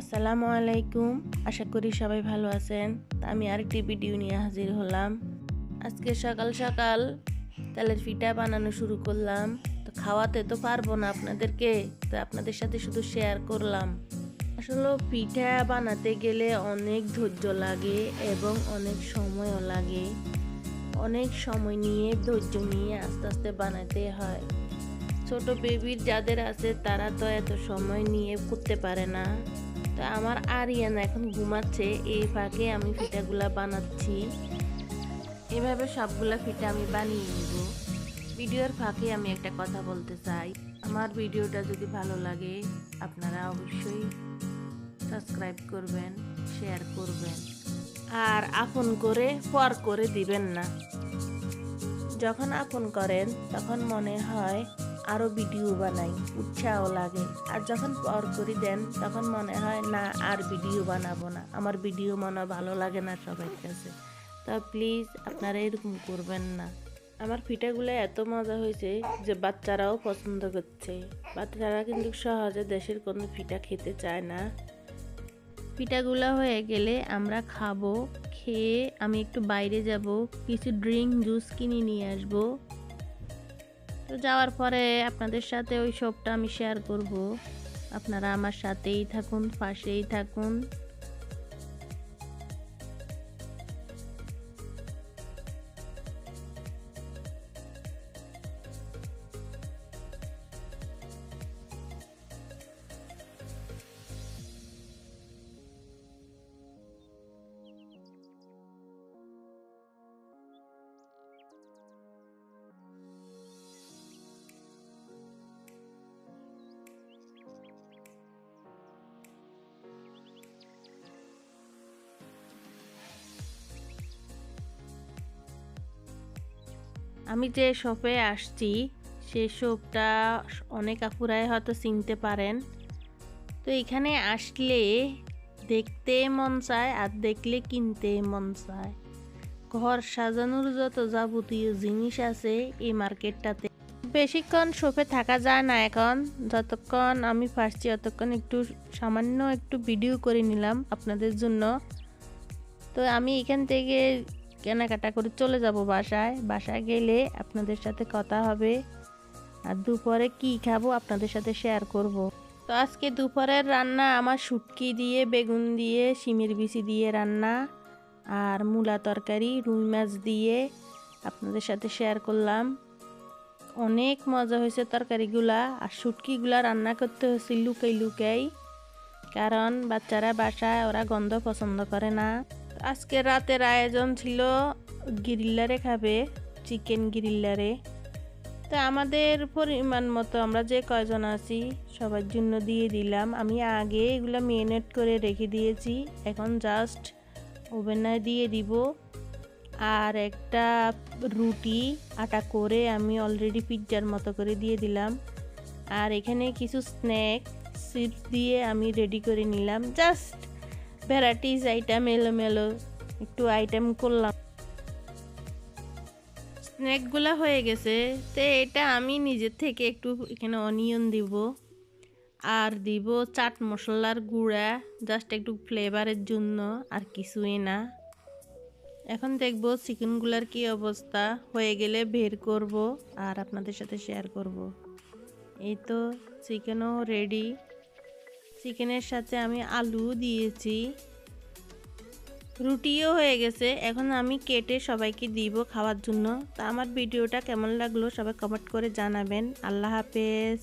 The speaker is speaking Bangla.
আসসালামু আলাইকুম। আশা করি সবাই ভালো আছেন। আমি আরেকটি ভিডিও নিয়ে হাজির হলাম। আজকে সকাল সকাল তেলের পিঠা বানানো শুরু করলাম। তো খাওয়াতে তো পারব না আপনাদেরকে। তো আপনাদের সাথে শুধু শেয়ার করলাম। আসলে পিঠা বানাতে গেলে অনেক ধৈর্য লাগে এবং অনেক সময়ও লাগে। অনেক সময় নিয়ে ধৈর্য নিয়ে আস্তে আস্তে বানাতে হয়। ছোট বেবির যাদের আছে তারা তো এত সময় নিয়ে করতে পারে না। তো আমার আরিয়ান এখন ঘুমাচ্ছে, এই ফাঁকে আমি পিঠাগুলা বানাচ্ছি। এভাবে সবগুলা পিঠা আমি বানিয়ে নিব। ভিডিওর ফাঁকে আমি একটা কথা বলতে চাই। আমার ভিডিওটা যদি ভালো লাগে, আপনারা অবশ্যই সাবস্ক্রাইব করবেন, শেয়ার করবেন। আর আপন করে পর করে দিবেন না। যখন আপন করেন, তখন মনে হয় আরও ভিডিও বানাই, উৎসাহ লাগে। আর যখন পর করে দেন, তখন মনে হয়, না, আর ভিডিও বানাবো না। আমার ভিডিও মনে ভালো লাগে না সবার কাছে। তা প্লিজ আপনারা এরকম করবেন না। আমার পিঠাগুলো এত মজা হয়েছে যে বাচ্চারাও পছন্দ করছে। বাচ্চারা কিন্তু সহজে দেশের কোনো পিঠা খেতে চায় না। পিঠাগুলো হয়ে গেলে আমরা খাব, খেয়ে আমি একটু বাইরে যাব, কিছু ড্রিঙ্ক জুস কিনে নিয়ে আসব। তো যাওয়ার পরে আপনাদের সাথে ওই সবটা আমি শেয়ার করব। আপনারা আমার সাথেই থাকুন, পাশেই থাকুন। আমি যে শপে আসছি, সে শপটা অনেক আপুরাই হয়তো চিনতে পারেন। তো এখানে আসলে দেখতে মন চায় আর দেখলে কিনতে মন চায়। ঘর সাজানোর যত যাবতীয় জিনিস আছে এই মার্কেটটাতে। বেশিক্ষণ শপে থাকা যায় না এখন। যতক্ষণ আমি পারছি ততক্ষণ একটু সামান্য একটু ভিডিও করে নিলাম আপনাদের জন্য। তো আমি এখান থেকে কেনাকাটা করে চলে যাব বাসায়। বাসায় গেলে আপনাদের সাথে কথা হবে। আর দুপুরে কি খাব আপনাদের সাথে শেয়ার করব। তো আজকে দুপুরের রান্না আমার শুটকি দিয়ে, বেগুন দিয়ে, শিমের বিচি দিয়ে রান্না আর মূলা তরকারি, রুই মাছ দিয়ে আপনাদের সাথে শেয়ার করলাম। অনেক মজা হয়েছে তরকারিগুলা। আর শুটকিগুলা রান্না করতে হয়েছে লুকাই লুকাই। কারণ বাচ্চারা বাসায় ওরা গন্ধ পছন্দ করে না। আজকে রাতের আয়োজন ছিল গিরিল্লারে খাবে, চিকেন গিরিল্লারে তো আমাদের পরিমাণ মতো আমরা যে কয়জন আছি, সবার জন্য দিয়ে দিলাম। আমি আগে এগুলো মেরিনেট করে রেখে দিয়েছি, এখন জাস্ট ওভেনে দিয়ে দিব। আর একটা রুটি, আটা করে আমি অলরেডি পিৎজার মতো করে দিয়ে দিলাম। আর এখানে কিছু স্ন্যাক চিপস দিয়ে আমি রেডি করে নিলাম। জাস্ট ভ্যারাইটিস আইটেম এলোমেলো একটু আইটেম করলাম। স্ন্যাকগুলো হয়ে গেছে, তো এটা আমি নিজের থেকে একটু এখানে অনিয়ন দিব, আর দিব চাট মশলার গুঁড়া জাস্ট একটু ফ্লেভারের জন্য, আর কিছুই না। এখন দেখব চিকেনগুলার কি অবস্থা, হয়ে গেলে বের করব, আর আপনাদের সাথে শেয়ার করব। এই তো চিকেনও রেডি চিকেনের সাথে আমি আলু দিয়েছি। রুটিও হয়ে গেছে। এখন আমি কেটে সবাইকে দিব খাওয়ার জন্য। তা আমার ভিডিওটা কেমন লাগল সবাই কমেন্ট করে জানাবেন। আল্লাহ হাফেজ।